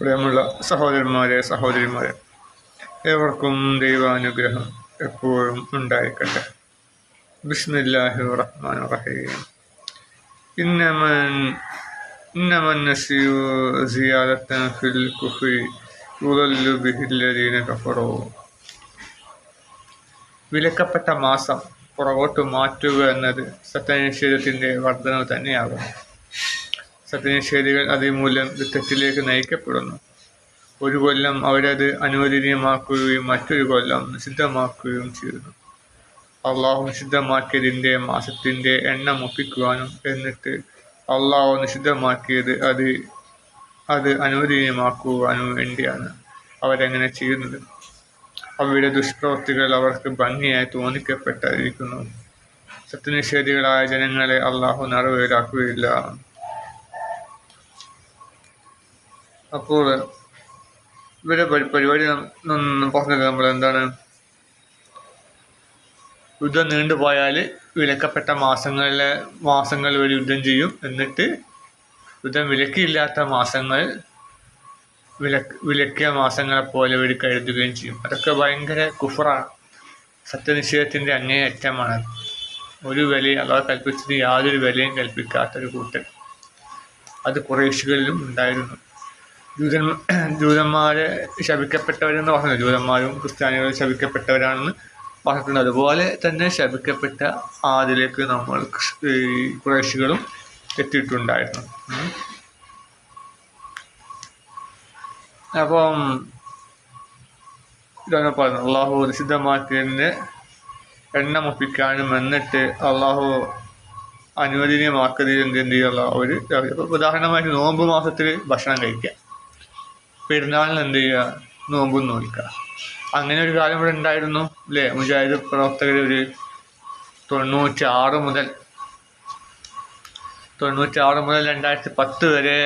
പ്രിയമുള്ള സഹോദരന്മാരെ സഹോദരിമാരെ ഏവർക്കും ദൈവാനുഗ്രഹം എപ്പോഴും ഉണ്ടായിരിക്കട്ടെ ബിസ്മില്ലാഹി റഹ്മാൻ റഹീം ഇന്നമൻ ഇന്നമൻ നസിയു സിയാദത്തൻ ഫിൽ കുഫി യുദല്ലു ബിഹില്ലദീന കഫറോ. വിലക്കപ്പെട്ട മാസം പുറകോട്ട് മാറ്റുക എന്നത് സത്യനിഷേധത്തിന്റെ വർധനവ് തന്നെയാകുന്നു. സത്യനിഷേധികൾ അതിമൂലം തെറ്റിലേക്ക് നയിക്കപ്പെടുന്നു. ഒരു കൊല്ലം അവരത് അനുവദനീയമാക്കുകയും മറ്റൊരു കൊല്ലം നിഷിദ്ധമാക്കുകയും ചെയ്യുന്നു. അള്ളാഹു നിഷിദ്ധമാക്കിയതിന്റെ മാസത്തിന്റെ എണ്ണം ഒപ്പിക്കുവാനും എന്നിട്ട് അള്ളാഹു നിഷിദ്ധമാക്കിയത് അത് അത് അനുവദനീയമാക്കുവാനും വേണ്ടിയാണ് അവരങ്ങനെ ചെയ്യുന്നത്. അവരുടെ ദുഷ്പ്രവൃത്തികൾ അവർക്ക് ഭംഗിയായി തോന്നിക്കപ്പെട്ടിരിക്കുന്നു. സത്യനിഷേധികളായ ജനങ്ങളെ അള്ളാഹു നിറവേറാക്കുകയില്ല അപ്പോൾ ഇവരെ പരി- പരിപാടി പറഞ്ഞത് നമ്മൾ എന്താണ് യുദ്ധം നീണ്ടുപോയാൽ വിലക്കപ്പെട്ട മാസങ്ങളിലെ മാസങ്ങൾ ഒരു യുദ്ധം ചെയ്യും. എന്നിട്ട് യുദ്ധം വിലക്കില്ലാത്ത മാസങ്ങൾ വിലക്ക് വിലക്കിയ മാസങ്ങളെ പോലെ ഇവർ കരുതുകയും ചെയ്യും. അതൊക്കെ ഭയങ്കര കുഫറാണ്. സത്യനിഷേധത്തിന്റെ അങ്ങേയറ്റമാണ്. ഒരു വിലയും അഥവാ കൽപ്പിച്ചത് യാതൊരു വിലയും കൽപ്പിക്കാത്തൊരു കൂട്ടൻ അത് കുറേശുകളിലും ഉണ്ടായിരുന്നു. ജൂതൻ ജൂതന്മാരെ ശപിക്കപ്പെട്ടവരെന്ന് പറഞ്ഞു ജൂതന്മാരും ക്രിസ്ത്യാനികളും ശപിക്കപ്പെട്ടവരാണെന്ന് പറഞ്ഞിട്ടുണ്ട്. അതുപോലെ തന്നെ ശപിക്കപ്പെട്ട ആദിലേക്ക് നമ്മൾ കുറേശികളും എത്തിയിട്ടുണ്ടായിരുന്നു. അപ്പം ഇതാണ് പറയുന്നത് അള്ളാഹു നിഷിദ്ധമാക്കിയതിന്റെ എണ്ണ ഒപ്പിക്കാനും എന്നിട്ട് അള്ളാഹു അനുവദനീയമാക്കതിൽ എന്ത് ചെയ്യുക അവർ ഉദാഹരണമായിട്ട് നോമ്പ് മാസത്തിൽ ഭക്ഷണം കഴിക്കുക. പെരുന്നാളിന് എന്ത് ചെയ്യുക? നോമ്പും നോക്കുക അങ്ങനെ ഒരു കാലം ഇവിടെ ഉണ്ടായിരുന്നു അല്ലേ? മുജാഹിദ് പ്രവർത്തകർ ഒരു തൊണ്ണൂറ്റി ആറ് മുതൽ തൊണ്ണൂറ്റി ആറ് മുതൽ രണ്ടായിരത്തി പത്ത് വരെ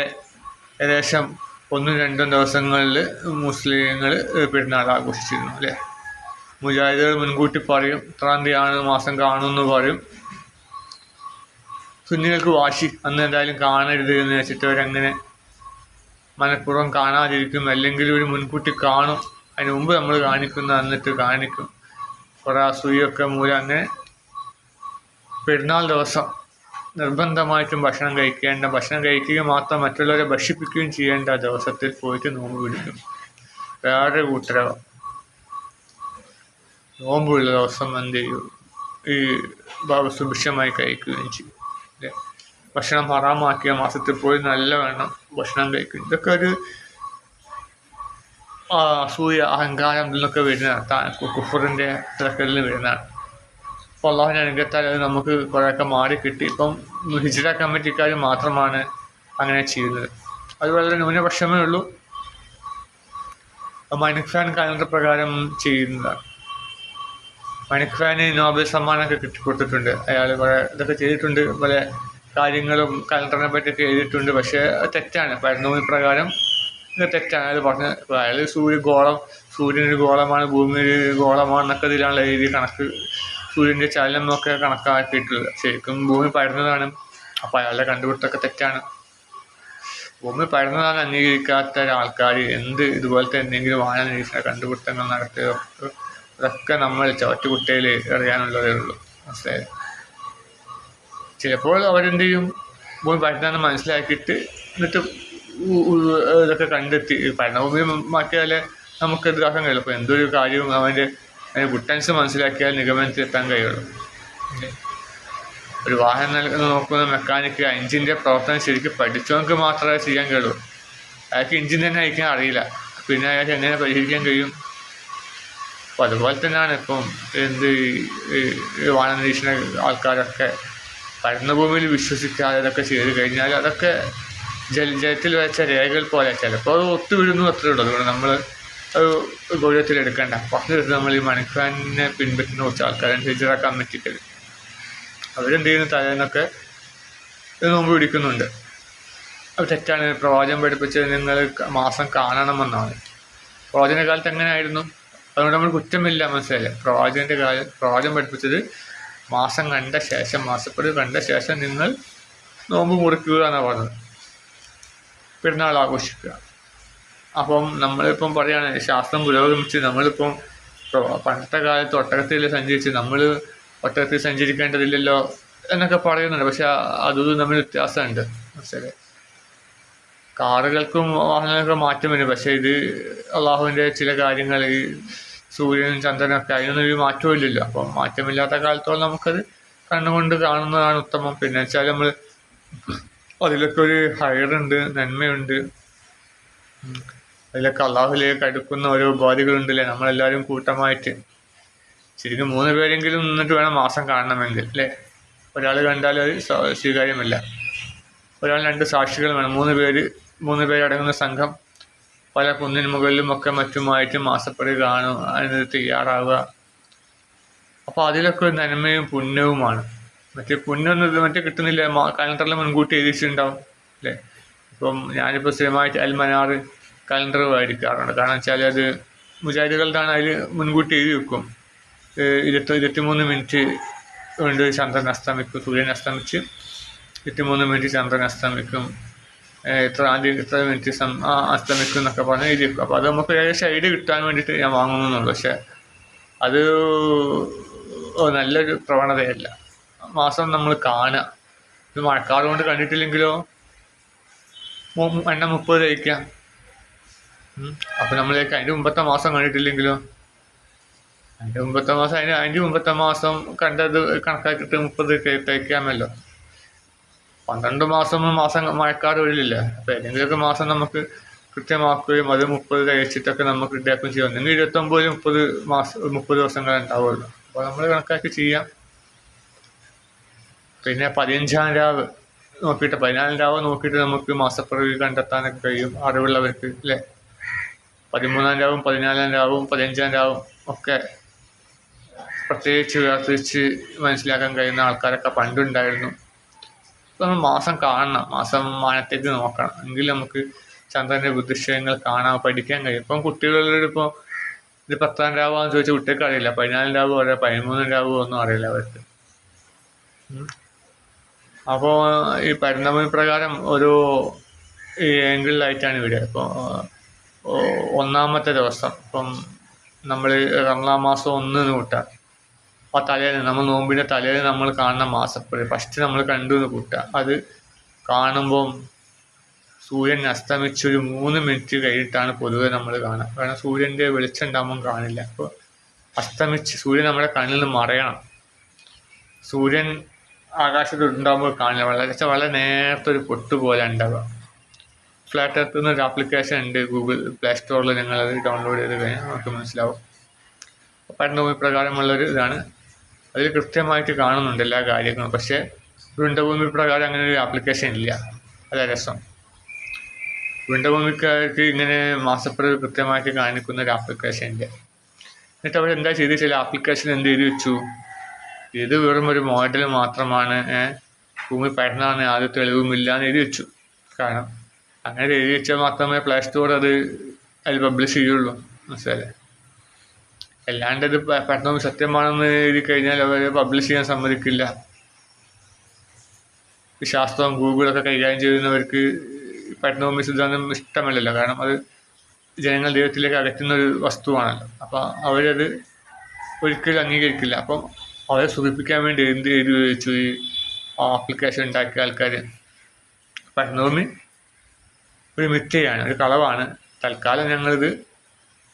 ഏകദേശം ഒന്നും രണ്ടും ദിവസങ്ങളിൽ മുസ്ലിങ്ങൾ പെരുന്നാൾ ആഘോഷിച്ചിരുന്നു അല്ലേ? മുജാഹിദുകൾ മുൻകൂട്ടി പറയും ഇത്രാം തീയതിയാണ് മാസം കാണുമെന്ന് പറയും. സുന്നികൾക്ക് വാശി അന്ന് എന്തായാലും കാണരുത് എന്ന് വെച്ചിട്ട് അവരങ്ങനെ മനഃപൂർവം കാണാതിരിക്കും അല്ലെങ്കിൽ ഒരു മുൻകൂട്ടി കാണും. അതിന് മുമ്പ് നമ്മൾ കാണിക്കുന്ന എന്നിട്ട് കാണിക്കും. കുറേ അസൂയൊക്കെ മൂലം അങ്ങനെ പെരുന്നാൾ ദിവസം നിർബന്ധമായിട്ടും ഭക്ഷണം കഴിക്കേണ്ട ഭക്ഷണം കഴിക്കുക മാത്രം മറ്റുള്ളവരെ ഭക്ഷിപ്പിക്കുകയും ചെയ്യേണ്ട ദിവസത്തിൽ പോയിട്ട് നോമ്പ് പിടിക്കും. വേറെ കൂട്ടരവ നോമ്പുള്ള ദിവസം എന്ത് ചെയ്യും? ഈ സുഭിക്ഷമായി കഴിക്കുകയും ചെയ്യും. ഭക്ഷണം ഹറാമാക്കിയ മാസത്തിൽ പോയി നല്ലവണ്ണം ഭക്ഷണം കഴിക്കും. ഇതൊക്കെ ഒരു അസൂയ അഹങ്കാരം ഇതിലൊക്കെ വരുന്നതാണ് കുഫറിന്റെ തിരക്കലിൽ വരുന്നതാണ്. അപ്പോൾ അള്ളാഹുവിന്റെ അനുഗ്രഹത്താൽ അത് നമുക്ക് കുറേയൊക്കെ മാറി കിട്ടി. ഇപ്പം ഹിജിറ കമ്മിറ്റിക്കാർ മാത്രമാണ് അങ്ങനെ ചെയ്യുന്നത്. അത് വളരെ ന്യൂനപക്ഷമേ ഉള്ളൂ. മനുഖാൻ ഖാൻ കലണ്ടർ പ്രകാരം ചെയ്യുന്നതാണ്. മനുഖാന് ഖാന് നോബൽ സമ്മാനമൊക്കെ കിട്ടിക്കൊടുത്തിട്ടുണ്ട് അയാൾ കുറേ ഇതൊക്കെ ചെയ്തിട്ടുണ്ട്. പല കാര്യങ്ങളും കലണ്ടറിനെ പറ്റിയൊക്കെ എഴുതിയിട്ടുണ്ട്. പക്ഷേ അത് തെറ്റാണ്. പരന്നൂൽ പ്രകാരം തെറ്റാണ്. അയാൾ പറഞ്ഞ അതായത് സൂര്യ ഗോളം സൂര്യനൊരു ഗോളമാണ് ഭൂമി ഒരു ഗോളമാണെന്നൊക്കെ ഇതിലാണ് എഴുതി കണക്ക്. സൂര്യന്റെ ചലനം എന്നൊക്കെ കണക്കാക്കിയിട്ടുള്ളത് ശരിക്കും ഭൂമി പരന്നതാണ് അപ്പോൾ അയാളുടെ കണ്ടുപിടുത്തമൊക്കെ തെറ്റാണ്. ഭൂമി പരന്നതാണ് അംഗീകരിക്കാത്ത ഒരാൾക്കാർ എന്ത് ഇതുപോലത്തെ എന്തെങ്കിലും വാന നിരീക്ഷണ കണ്ടുപിടുത്തങ്ങൾ നടത്തിയതൊക്കെ അതൊക്കെ നമ്മൾ ചവറ്റുകുട്ടയിൽ എറിയാനുള്ളതേ ഉള്ളൂ. മനസ്സിലായത് ചിലപ്പോൾ അവരെന്ത് ചെയ്യും ഭൂമി പരന്നാന്ന് മനസ്സിലാക്കിയിട്ട് എന്നിട്ട് ഇതൊക്കെ കണ്ടെത്തി. ഭരണഭൂമി മാറ്റിയാൽ നമുക്ക് ഇതാക്കാൻ കഴിയുള്ളൂ. അപ്പോൾ എന്തൊരു കാര്യവും അവന്റെ അതിന് കുട്ടൻസ് മനസ്സിലാക്കിയാൽ നിഗമനത്തിലെത്താൻ കഴിയുള്ളൂ? ഒരു വാഹനം നൽകുന്ന നോക്കുന്ന മെക്കാനിക്ക് എഞ്ചിന്റെ പ്രവർത്തനം ശരിക്കും പഠിച്ചവർക്ക് മാത്രമേ ചെയ്യാൻ കഴിയുള്ളൂ. അയാൾക്ക് എഞ്ചിൻ തന്നെ അയക്കാൻ അറിയില്ല. പിന്നെ അയാൾക്ക് എങ്ങനെ പരിഹരിക്കാൻ കഴിയും? അപ്പോൾ അതുപോലെ തന്നെയാണ് ഇപ്പം എന്ത് വാഹന നിരീക്ഷണ ആൾക്കാരൊക്കെ പരന്ന ഭൂമിയിൽ വിശ്വസിക്കാതെ അതൊക്കെ ചെയ്ത് കഴിഞ്ഞാൽ അതൊക്കെ ജല ജലത്തിൽ വെച്ച രേഖകൾ പോലെ ചിലപ്പോൾ അത് ഒത്തുവിടുന്നു അത്രേ ഉള്ളൂ. അതുകൊണ്ട് നമ്മൾ ഒരു ഗൗരവത്തിൽ എടുക്കേണ്ട. പറഞ്ഞു വരുന്നത് നമ്മൾ ഈ മണിക്കാനെ പിൻപറ്റുന്ന കുറച്ച് ആൾക്കാരനുസരിച്ച് ആ കമ്മിറ്റിക്കൽ അവരെന്ത് ചെയ്യുന്നു തലേന്നൊക്കെ ഇത് നോമ്പ് പിടിക്കുന്നുണ്ട്. അത് തെറ്റാണ്. പ്രവാചം പഠിപ്പിച്ചത് നിങ്ങൾ മാസം കാണണമെന്നാണ്. പ്രവാചന കാലത്ത് എങ്ങനെയായിരുന്നു? അതുകൊണ്ട് നമ്മൾ കുറ്റമില്ല മനസ്സിലായില്ല? പ്രവാചകന്റെ കാലം പ്രവാചം പഠിപ്പിച്ചത് മാസം കണ്ട ശേഷം മാസപ്പടി കണ്ട ശേഷം നിങ്ങൾ നോമ്പ് മുറിക്കുക എന്നാണ് പറഞ്ഞത്. പെരുന്നാൾ ആഘോഷിക്കുക. അപ്പം നമ്മളിപ്പം പറയുകയാണ് ശാസ്ത്രം പുരോഗമിച്ച് നമ്മളിപ്പം പണ്ടത്തെ കാലത്ത് ഒട്ടകത്തിൽ സഞ്ചരിച്ച് നമ്മൾ ഒട്ടകത്തിൽ സഞ്ചരിക്കേണ്ടതില്ലല്ലോ എന്നൊക്കെ പറയുന്നുണ്ട്. പക്ഷെ അതും തമ്മിൽ വ്യത്യാസമുണ്ട്. മനസ്സിലെ കാറുകൾക്കും വാഹനങ്ങൾക്കും മാറ്റം വരും. പക്ഷേ ഇത് അള്ളാഹുവിന്റെ ചില കാര്യങ്ങൾ ഈ സൂര്യനും ചന്ദ്രനൊക്കെ അതിനൊന്നും ഒരു മാറ്റവും ഇല്ലല്ലോ. അപ്പം മാറ്റമില്ലാത്ത കാലത്തോളം നമുക്കത് കണ്ണുകൊണ്ട് കാണുന്നതാണ് ഉത്തമം. പിന്നെ വെച്ചാൽ നമ്മൾ അതിലൊക്കെ ഒരു ഹയറുണ്ട് നന്മയുണ്ട്. അതിലൊക്കെ അള്ളാഹുലേക്ക് അടുക്കുന്ന ഓരോ ഉപാധികളുണ്ടല്ലേ. നമ്മളെല്ലാവരും കൂട്ടമായിട്ട്. ശരിക്കും മൂന്ന് പേരെങ്കിലും നിന്നിട്ട് വേണം മാസം കാണണമെങ്കിൽ അല്ലേ? ഒരാൾ കണ്ടാൽ അത് സ്വീകാര്യമല്ല. ഒരാൾ രണ്ട് സാക്ഷികൾ വേണം. മൂന്ന് പേര് മൂന്ന് പേരടങ്ങുന്ന സംഘം പല കുന്നിന് മുകളിലുമൊക്കെ മറ്റുമായിട്ട് മാസപ്പടി കാണും അതിന് തയ്യാറാവുക. അപ്പോൾ അതിലൊക്കെ ഒരു നന്മയും പുണ്യവുമാണ്. മറ്റേ പുണ്യം മറ്റേ കിട്ടുന്നില്ല. കലണ്ടറിൽ മുൻകൂട്ടി എഴുതിച്ചിട്ടുണ്ടാവും അല്ലേ? ഇപ്പം ഞാനിപ്പോൾ സ്ഥിരമായിട്ട് അൽമനാർ കലണ്ടർ വായിക്കാറുണ്ട്. കാരണം വെച്ചാൽ അത് മുജാഹിദുകളുടെ അതിൽ മുൻകൂട്ടി എഴുതി വെക്കും. ഇരുപത്തി ഇരുപത്തിമൂന്ന് മിനിറ്റ് കൊണ്ട് ചന്ദ്രൻ അസ്തമിക്കും സൂര്യൻ അസ്തമിച്ച് ഇരുപത്തിമൂന്ന് മിനിറ്റ് ചന്ദ്രൻ അസ്തമിക്കും. ഇത്ര ആദ്യം ഇത്ര ആ അസ്തമിക്കും എന്നൊക്കെ പറഞ്ഞ് എഴുതിയിരിക്കും അപ്പോൾ അത് നമുക്ക് ഏകദേശം ഐഡിയ കിട്ടാൻ വേണ്ടിയിട്ട് ഞാൻ വാങ്ങുന്നുള്ളൂ. പക്ഷേ അത് നല്ലൊരു പ്രവണതയല്ല. മാസം നമ്മൾ കാണുക. ഇത് മഴക്കാലം കൊണ്ട് കണ്ടിട്ടില്ലെങ്കിലോ? എണ്ണ മുപ്പത് കഴിക്കാം അപ്പം നമ്മളേക്ക് അതിന്റെ മുമ്പത്തെ മാസം കണ്ടിട്ടില്ലെങ്കിലോ? അതിന്റെ മുമ്പത്തെ മാസം അതിന് അതിന്റെ മുമ്പത്തെ മാസം കണ്ടത് കണക്കാക്കിയിട്ട് മുപ്പത് കഴി- കഴിക്കാമല്ലോ പന്ത്രണ്ട് മാസം മാസം മഴക്കാറ് വരില്ല. അപ്പം ഏതെങ്കിലുമൊക്കെ മാസം നമുക്ക് കൃത്യമാക്കുകയും അത് മുപ്പത് കഴിച്ചിട്ടൊക്കെ നമുക്ക് ഇതാക്കുകയും ചെയ്യാം. ഒന്നെങ്കിൽ ഇരുപത്തൊമ്പത് മുപ്പത് മാസം മുപ്പത് ദിവസങ്ങൾ ഉണ്ടാവുമല്ലോ അപ്പോൾ നമ്മൾ കണക്കാക്കി ചെയ്യാം. പിന്നെ പതിനഞ്ചാം രാവ് നോക്കിയിട്ട് പതിനാലാം രാവ് നോക്കിയിട്ട് നമുക്ക് മാസപ്പിറവി കണ്ടെത്താനൊക്കെ കഴിയും. അറിവുള്ളവർക്ക് അല്ലേ? പതിമൂന്നാം രാവും പതിനാലാം രാവും പതിനഞ്ചാം രാവും ഒക്കെ പ്രത്യേകിച്ച് വേർതിരിച്ച് മനസ്സിലാക്കാൻ കഴിയുന്ന ആൾക്കാരൊക്കെ പണ്ടുണ്ടായിരുന്നു. നമ്മൾ മാസം കാണണം. മാസം മാനത്തേക്ക് നോക്കണം. എങ്കിൽ നമുക്ക് ചന്ദ്രന്റെ ബുദ്ധിശയങ്ങൾ കാണാൻ പഠിക്കാൻ കഴിയും. ഇപ്പം കുട്ടികളോട് ഇപ്പോൾ ഇത് പത്താം രാവാന്ന് ചോദിച്ചാൽ കുട്ടികൾക്ക് അറിയില്ല. പതിനാലാം രാവോ അറിയാം പതിമൂന്നാം രാവോ ഒന്നും അറിയില്ല അവർക്ക്. അപ്പോൾ ഈ പരിണാമ പ്രകാരം ഒരു ഈ ആയിട്ടാണ് വരിക. ഇപ്പോൾ ഒന്നാമത്തെ ദിവസം. ഇപ്പം നമ്മൾ റംലാം മാസം ഒന്ന് കൂട്ടാം ആ തലേന്ന് നമ്മൾ നോമ്പിന്റെ തലേന്ന് നമ്മൾ കാണുന്ന മാസപ്പടി ഫസ്റ്റ് നമ്മൾ കണ്ടു എന്ന് കൂട്ടുക. അത് കാണുമ്പം സൂര്യൻ അസ്തമിച്ച് ഒരു മൂന്ന് മിനിറ്റ് കഴിഞ്ഞിട്ടാണ് പൊതുവെ നമ്മൾ കാണുക. കാരണം സൂര്യന്റെ വെളിച്ചം ഉണ്ടാകുമ്പം കാണില്ല. അപ്പോൾ അസ്തമിച്ച് സൂര്യൻ നമ്മുടെ കണ്ണിൽ നിന്ന് മറയണം. സൂര്യൻ ആകാശത്ത് ഉണ്ടാകുമ്പോൾ കാണില്ല. വളരെ വളരെ നേരത്തെ ഒരു പൊട്ട് പോലെ ഉണ്ടാവുക. ഫ്ലാറ്റ് എർത്ത് എന്നൊരു ആപ്ലിക്കേഷൻ ഉണ്ട്. ഗൂഗിൾ പ്ലേ സ്റ്റോറിൽ അത് ഡൗൺലോഡ് ചെയ്ത് കഴിഞ്ഞാൽ നമുക്ക് മനസ്സിലാവും. പഠനഭൂമി പ്രകാരമുള്ളൊരു ഇതാണ്. അതിൽ കൃത്യമായിട്ട് കാണുന്നുണ്ട് എല്ലാ കാര്യങ്ങളും. പക്ഷേ വൃന്ദഭൂമി പ്രകാരം അങ്ങനെ ഒരു ആപ്ലിക്കേഷൻ ഇല്ല. അതാ രസം. വൃന്ദഭൂമിക്കാർക്ക് ഇങ്ങനെ മാസപ്പിറവി കൃത്യമായിട്ട് കാണിക്കുന്ന ഒരു ആപ്ലിക്കേഷൻ ഇല്ല. എന്നിട്ട് എന്താ ചെയ്ത് ചില ആപ്ലിക്കേഷൻ എന്ത് ചെയ്ത് വെച്ചു? ഇത് വെറും ഒരു മോഡൽ മാത്രമാണ് ഭൂമി പഠനമാണ് ആദ്യ തെളിവുമില്ല എന്ന് എഴുതി വെച്ചു. കാരണം അങ്ങനെ എഴുതി വെച്ചാൽ മാത്രമേ പ്ലേ സ്റ്റോർ അത് അതിൽ പബ്ലിഷ് ചെയ്യുള്ളൂ. മനസ്സിലായില്ലേ? അല്ലാണ്ട് ഇത് പെട്ടെന്ന് സത്യമാണെന്ന് എഴുതി കഴിഞ്ഞാൽ അവർ പബ്ലിഷ് ചെയ്യാൻ സമ്മതിക്കില്ല. ശാസ്ത്രം ശാസ്ത്രവും ഗൂഗിളൊക്കെ കൈകാര്യം ചെയ്യുന്നവർക്ക് പഠനവും സിദ്ധാന്തം ഇഷ്ടമല്ലല്ലോ. കാരണം അത് ജനങ്ങൾ ദൈവത്തിലേക്ക് അകറ്റുന്ന ഒരു വസ്തുവാണല്ലോ. അപ്പോൾ അവരത് ഒരിക്കലും അംഗീകരിക്കില്ല. അപ്പം അവരെ സുഖിപ്പിക്കാൻ വേണ്ടി എന്ത് എഴുതി വെച്ചു ഈ ആപ്ലിക്കേഷൻ ഉണ്ടാക്കിയ ആൾക്കാർ പഠനഭൂമി ഒരു മിഥ്യയാണ് ഒരു കളവാണ്. തൽക്കാലം ഞങ്ങളിത്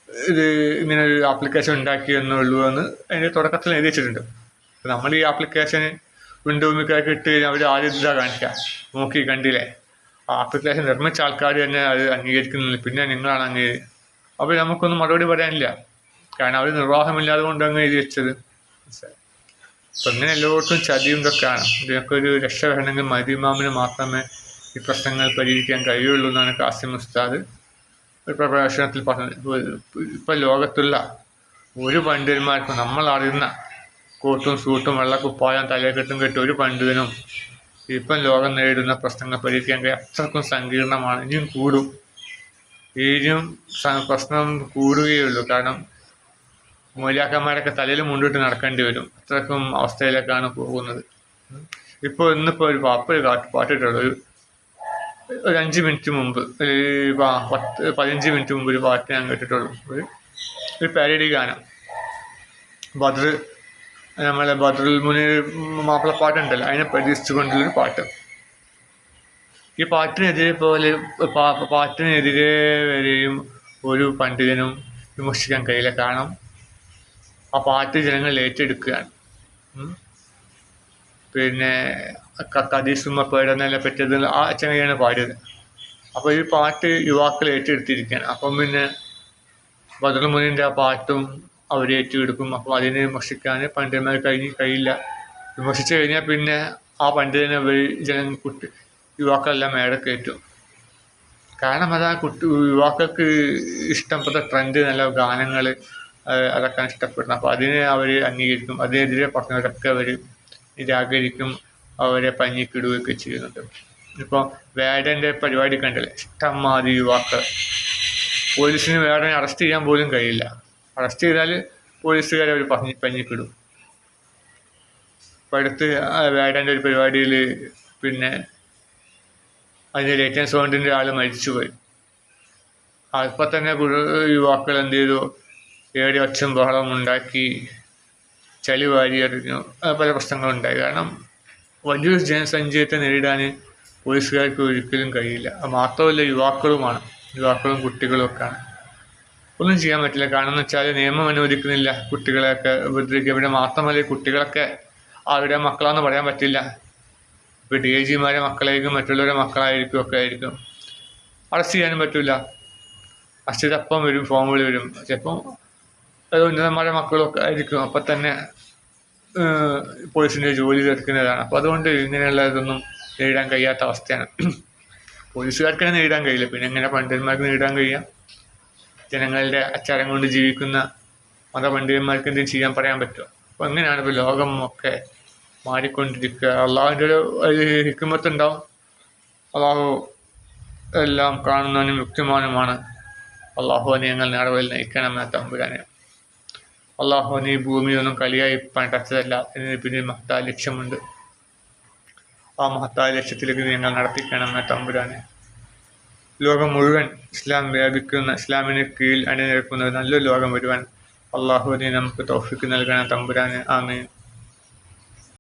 ഇത് ഇങ്ങനെ ഒരു ആപ്ലിക്കേഷൻ ഉണ്ടാക്കി എന്നുള്ളൂ എന്ന് അതിന്റെ തുടക്കത്തിൽ എഴുതി വെച്ചിട്ടുണ്ട് നമ്മൾ ഈ ആപ്ലിക്കേഷൻ വിൻഡോമിക്കാർക്ക് ഇട്ട് കഴിഞ്ഞാൽ അവർ ആദ്യം ഇതാ കാണിക്കുക? നോക്കി കണ്ടില്ലേ? ആ ആപ്ലിക്കേഷൻ നിർമ്മിച്ച ആൾക്കാർ തന്നെ അത് അംഗീകരിക്കുന്നില്ല. പിന്നെ നിങ്ങളാണ് അംഗീകരി അപ്പോൾ നമുക്കൊന്നും മറുപടി പറയാനില്ല. കാരണം അവർ നിർവാഹമില്ലാതെ കൊണ്ട് അങ്ങ് എഴുതി വെച്ചത്. അപ്പം ഇങ്ങനെ എല്ലാവർക്കും ചതിയും ഇതൊക്കെയാണ്. ഇതിനൊക്കെ ഒരു രക്ഷ വരണമെങ്കിൽ മരിമാമിന് മാത്രമേ ഈ പ്രശ്നങ്ങൾ പരിഹരിക്കാൻ കഴിയുള്ളൂ എന്നാണ് കാസിം ഉസ്താദ് പ്രഭാഷണത്തിൽ പറഞ്ഞത്. ഇപ്പം ലോകത്തുള്ള ഒരു പണ്ഡിതന്മാർക്കും നമ്മൾ അറിയുന്ന കോട്ടും സൂട്ടും വെള്ളക്കുപ്പായം തലയെക്കെട്ടും കെട്ടി ഒരു പണ്ഡിതനും ഇപ്പം ലോകം നേരിടുന്ന പ്രശ്നങ്ങൾ പരിഹരിക്കാൻ കഴിയും. അത്രക്കും സങ്കീർണമാണ്. ഇനിയും കൂടും. ഇനിയും പ്രശ്നം കൂടുകയേ ഉള്ളൂ കാരണം മൂലാക്കന്മാരൊക്കെ തലയിൽ മുണ്ടിട്ട് നടക്കേണ്ടി വരും. അത്രക്കും അവസ്ഥയിലേക്കാണ് പോകുന്നത്. ഇപ്പോൾ ഇന്നിപ്പോൾ ഒരു പാപ്പ് ഒരു കാട്ട് ഒരു ഒരു അഞ്ച് മിനിറ്റ് മുമ്പ് ഒരു പത്ത് പതിനഞ്ച് മിനിറ്റ് മുമ്പ് ഒരു പാട്ട് ഞാൻ കേട്ടിട്ടുള്ളൂ. ഒരു ഒരു പാരഡി ഗാനം. ബദർ നമ്മളെ ബദറുൽ മുനീർ മാപ്പിളപ്പാട്ടുണ്ടല്ലോ അതിനെ പ്രതീക്ഷിച്ചുകൊണ്ടുള്ളൊരു പാട്ട്. ഈ പാട്ടിനെതിരെ പോലെ പാട്ടിനെതിരെ വരെയും ഒരു പണ്ഡിതനും വിമർശിക്കാൻ കഴിയില്ല. കാരണം ആ പാട്ട് ജനങ്ങൾ ഏറ്റെടുക്കുകയാണ്. പിന്നെ കദീസുമ്മ പേടനെല്ലാം പറ്റിയത് ആ ചങ്ങയാണ് പാടിയത്. അപ്പോൾ ഈ പാട്ട് യുവാക്കൾ ഏറ്റെടുത്തിരിക്കുകയാണ് അപ്പം പിന്നെ ബദർമുനിന്റെ ആ പാട്ടും അവർ ഏറ്റെടുക്കും. അപ്പം അതിനെ വിമർശിക്കാൻ പണ്ഡിതന്മാർ കഴിഞ്ഞ് കഴിയില്ല. വിമർശിച്ചു കഴിഞ്ഞാൽ പിന്നെ ആ പണ്ഡിതനെ അവർ ജന കുട്ടി യുവാക്കളെല്ലാം മേടെ കയറ്റും. കാരണം അതാ കുട്ടി യുവാക്കൾക്ക് ഇഷ്ടപ്പെട്ട ട്രെൻഡ് നല്ല ഗാനങ്ങൾ അതൊക്കെയാണ് ഇഷ്ടപ്പെടുന്നത് അപ്പോൾ അതിനെ അവർ അംഗീകരിക്കും. അതിനെതിരെ പറഞ്ഞവരൊക്കെ അവർ നിരാകരിക്കും അവരെ പഞ്ഞിക്കിടുകയൊക്കെ ചെയ്യുന്നുണ്ട്. ഇപ്പോൾ വേടന്റെ പരിപാടി കണ്ടല്ലേ? ഇഷ്ടംമാതിരി യുവാക്കൾ. പോലീസിന് വേടനെ അറസ്റ്റ് ചെയ്യാൻ പോലും കഴിയില്ല. അറസ്റ്റ് ചെയ്താൽ പോലീസുകാരെ അവർ പഞ്ഞി പഞ്ഞിക്കിടും. ഇപ്പോൾ അടുത്ത് വേടന്റെ ഒരു പരിപാടിയിൽ പിന്നെ അതിന്റെ ലേറ്റൻ സൗണ്ടിന്റെ ആൾ മരിച്ചുപോയി. അപ്പം തന്നെ യുവാക്കൾ എന്ത് ചെയ്തു? ഏടി ഒച്ചം ബഹളം ഉണ്ടാക്കി. ചളി വാരി എറിഞ്ഞു അങ്ങനെ പല പ്രശ്നങ്ങളുണ്ടായി. കാരണം വലിയൊരു ജനസഞ്ചയത്തെ നേരിടാൻ പോലീസുകാർക്ക് ഒരിക്കലും കഴിയില്ല. മാത്രമല്ല യുവാക്കളുമാണ്. യുവാക്കളും കുട്ടികളും ഒക്കെയാണ്. ഒന്നും ചെയ്യാൻ പറ്റില്ല. കാരണം എന്ന് വെച്ചാൽ നിയമം അനുവദിക്കുന്നില്ല കുട്ടികളെയൊക്കെ. ഉപദ്രവിക്കുക ഇവിടെ മാത്രമല്ല കുട്ടികളൊക്കെ അവരുടെ മക്കളാന്ന് പറയാൻ പറ്റില്ല. ഇപ്പോൾ ഡി ഐ ജിമാരെ മക്കളായിരിക്കും മറ്റുള്ളവരുടെ മക്കളായിരിക്കും ഒക്കെ ആയിരിക്കും. അറസ്റ്റ് ചെയ്യാനും പറ്റില്ല അറസ്റ്റ് വരും ഫോമുകൾ വരും. ചിലപ്പം അത് ഉന്നതന്മാരുടെ മക്കളൊക്കെ ആയിരിക്കും. അപ്പം തന്നെ പോലീസിന്റെ ജോലി തീർക്കുന്നതാണ്. അപ്പോൾ അതുകൊണ്ട് ഇങ്ങനെയുള്ള ഇതൊന്നും നേരിടാൻ കഴിയാത്ത അവസ്ഥയാണ്. പോലീസുകാർക്ക് തന്നെ നേരിടാൻ കഴിയില്ല. പിന്നെ എങ്ങനെ പണ്ഡിതന്മാർക്ക് നേരിടാൻ കഴിയാം? ജനങ്ങളുടെ അച്ചാരം കൊണ്ട് ജീവിക്കുന്ന മതപണ്ഡിതന്മാർക്ക് എന്തെങ്കിലും ചെയ്യാൻ പറയാൻ പറ്റുമോ? അപ്പോൾ അങ്ങനെയാണ് ഇപ്പോൾ ലോകം ഒക്കെ മാറിക്കൊണ്ടിരിക്കുക. അള്ളാഹുവിന്റെ ഒരു ഹിക്കുമത്തുണ്ടാവും അള്ളാഹു എല്ലാം കാണുന്നവനും യുക്തിമാനുമാണ് അള്ളാഹുവിനെ ഞങ്ങൾ നേർവയിൽ നയിക്കണമെന്ന തമ്പുരാനെ അള്ളാഹുവിനെ ഈ ഭൂമിയൊന്നും കളിയായി പണ്ടത്തതല്ല എന്നതിന് പിന്നിൽ മഹത്തായ ലക്ഷ്യമുണ്ട്. ആ മഹത്തായ ലക്ഷ്യത്തിലേക്ക് നിങ്ങൾ നടത്തിക്കണമെന്ന തമ്പുരാനെ. ലോകം മുഴുവൻ ഇസ്ലാം വ്യാപിക്കുന്ന ഇസ്ലാമിന് കീഴിൽ അണിനിരക്കുന്ന നല്ലൊരു ലോകം വരുവാൻ അള്ളാഹുവിനെ നമുക്ക് തോഫിക്ക് നൽകണം തമ്പുരാനെ. ആമീൻ.